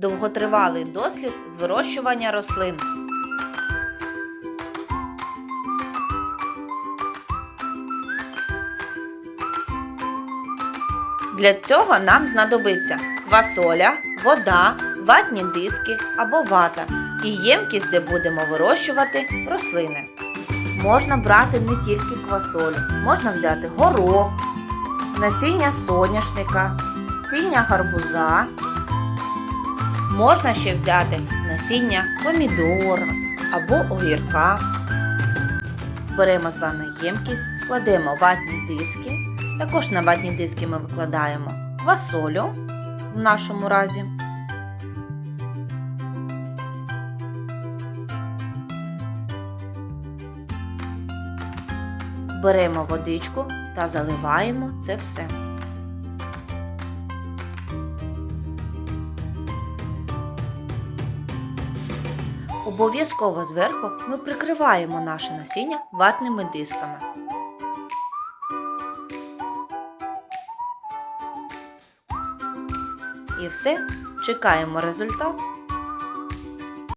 Довготривалий дослід з вирощування рослин. Для цього нам знадобиться квасоля, вода, ватні диски або вата і ємкість, де будемо вирощувати рослини. Можна брати не тільки квасолю, можна взяти горох, насіння соняшника, ціння гарбуза. Можна ще взяти насіння помідора або огірка. Беремо з вами ємкість, кладемо ватні диски. Також на ватні диски ми викладаємо квасолю в нашому разі. Беремо водичку та заливаємо це все. Обов'язково зверху ми прикриваємо наше насіння ватними дисками. І все, чекаємо результат